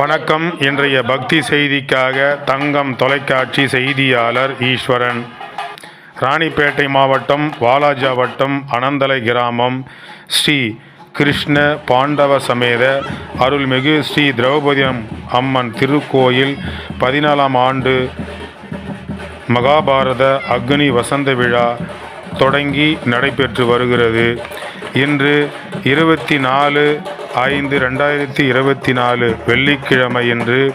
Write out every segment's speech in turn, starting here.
வணக்கம். இன்றைய பக்தி செய்திக்காக தங்கம் தொலைக்காட்சி செய்தியாளர் ஈஸ்வரன். ராணிப்பேட்டை மாவட்டம் வாலாஜா வட்டம் அனந்தலை கிராமம் ஸ்ரீ கிருஷ்ண பாண்டவ சமேத அருள்மிகு ஸ்ரீ திரௌபதியம் அம்மன் திருக்கோயில் பதினாலாம் ஆண்டு மகாபாரத அக்னி வசந்த விழா தொடங்கி நடைபெற்று வருகிறது. இன்று இருபத்தி நாலு ஐந்து ரெண்டாயிரத்தி இருபத்தி நாலு வெள்ளிக்கிழமையன்று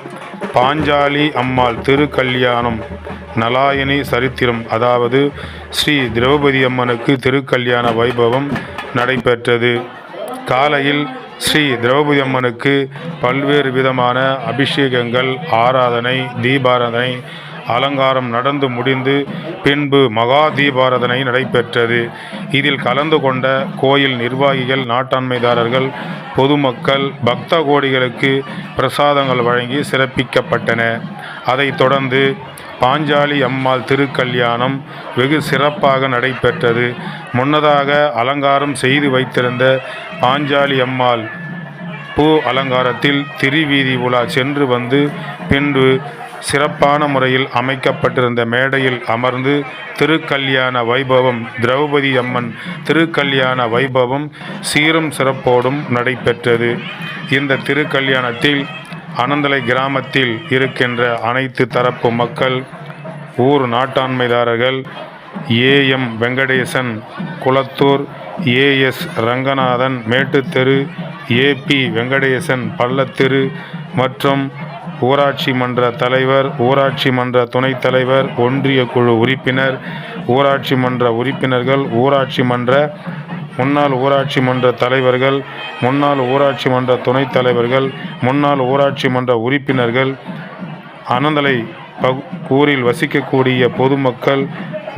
பாஞ்சாலி அம்மாள் திருக்கல்யாணம் நலாயணி சரித்திரம் அதாவது ஸ்ரீ திரௌபதி அம்மனுக்கு திருக்கல்யாண வைபவம் நடைபெற்றது. காலையில் ஸ்ரீ திரௌபதி அம்மனுக்கு பல்வேறு விதமான அபிஷேகங்கள் ஆராதனை தீபாராதனை அலங்காரம் நடந்து முடிந்து பின்பு மகா தீபாராதனை நடைபெற்றது. இதில் கலந்து கொண்ட கோயில் நிர்வாகிகள் நாட்டாண்மைதாரர்கள் பொதுமக்கள் பக்த கோடிகளுக்கு பிரசாதங்கள் வழங்கி சிறப்பிக்கப்பட்டன. அதைத் தொடர்ந்து பாஞ்சாலி அம்மாள் திருக்கல்யாணம் வெகு சிறப்பாக நடைபெற்றது. முன்னதாக அலங்காரம் செய்து வைத்திருந்த பாஞ்சாலி அம்மாள் பூ அலங்காரத்தில் திருவீதி உலா சென்று வந்து பின்பு சிறப்பான முறையில் அமைக்கப்பட்டிருந்த மேடையில் அமர்ந்து திருக்கல்யாண வைபவம் திரௌபதி அம்மன் திருக்கல்யாண வைபவம் சீரும் சிறப்போடும் நடைபெற்றது. இந்த திருக்கல்யாணத்தில் அனந்தலை கிராமத்தில் இருக்கின்ற அனைத்து தரப்பு மக்கள் ஊர் நாட்டாண்மைதாரர்கள் A M Venkatesan Kulathur A S Ranganathan Mettutheru A P Venkatesan Pallatheru மற்றும் ஊராட்சி மன்ற தலைவர் ஊராட்சி மன்ற துணைத் தலைவர் ஒன்றிய குழு உறுப்பினர் ஊராட்சி மன்ற உறுப்பினர்கள் ஊராட்சி மன்ற முன்னாள் ஊராட்சி மன்ற தலைவர்கள் முன்னாள் ஊராட்சி மன்ற துணைத் தலைவர்கள் முன்னாள் ஊராட்சி மன்ற உறுப்பினர்கள் அனந்தலை பகு ஊரில் வசிக்கக்கூடிய பொதுமக்கள்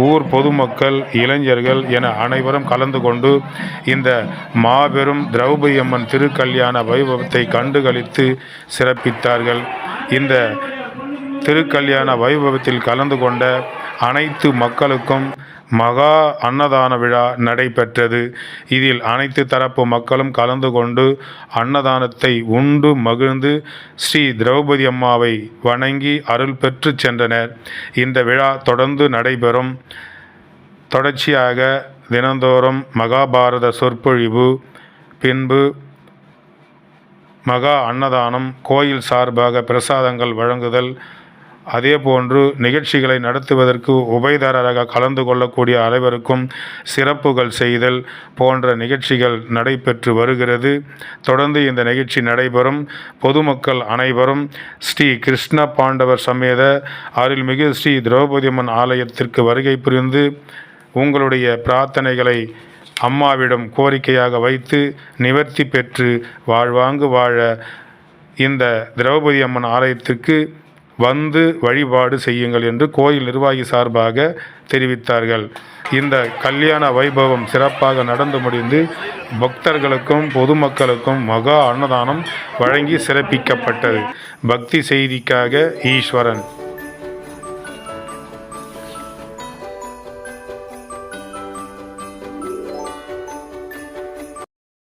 ஊர் பொதுமக்கள் இளைஞர்கள் என அனைவரும் கலந்து கொண்டு இந்த மாபெரும் திரௌபதி அம்மன் திருக்கல்யாண வைபவத்தை கண்டுகளித்து சிறப்பித்தார்கள். இந்த திருக்கல்யாண வைபவத்தில் கலந்து கொண்ட அனைத்து மக்களுக்கும் மகா அன்னதான விழா நடைபெற்றது. இதில் அனைத்து தரப்பு மக்களும் கலந்து கொண்டு அன்னதானத்தை உண்டு மகிழ்ந்து ஸ்ரீ திரௌபதி அம்மாவை வணங்கி அருள் பெற்று சென்றனர். இந்த விழா தொடர்ந்து நடைபெறும். தொடர்ச்சியாக தினந்தோறும் மகாபாரத சொற்பொழிவு பின்பு மகா அன்னதானம் கோயில் சார்பாக பிரசாதங்கள் வழங்குதல் அதேபோன்று நிகழ்ச்சிகளை நடத்துவதற்கு உபயதாரராக கலந்து கொள்ளக்கூடிய அனைவருக்கும் சிறப்புகள் செய்தல் போன்ற நிகழ்ச்சிகள் நடைபெற்று வருகிறது. தொடர்ந்து இந்த நிகழ்ச்சி நடைபெறும். பொதுமக்கள் அனைவரும் ஸ்ரீ கிருஷ்ண பாண்டவர் சமேத அருள்மிகு ஸ்ரீ திரௌபதி அம்மன் ஆலயத்திற்கு வருகை புரிந்து உங்களுடைய பிரார்த்தனைகளை அம்மாவிடம் கோரிக்கையாக வைத்து நிவர்த்தி பெற்று வாழ்வாங்கு வாழ இந்த திரௌபதி அம்மன் ஆலயத்திற்கு வந்து வழிபாடு செய்யுங்கள் என்று கோயில் நிர்வாகி சார்பாக தெரிவித்தார்கள். இந்த கல்யாண வைபவம் சிறப்பாக நடந்து முடிந்து பக்தர்களுக்கும் பொதுமக்களுக்கும் மகா அன்னதானம் வழங்கி சிறப்பிக்கப்பட்டது. பக்தி செய்திக்காக ஈஸ்வரன்.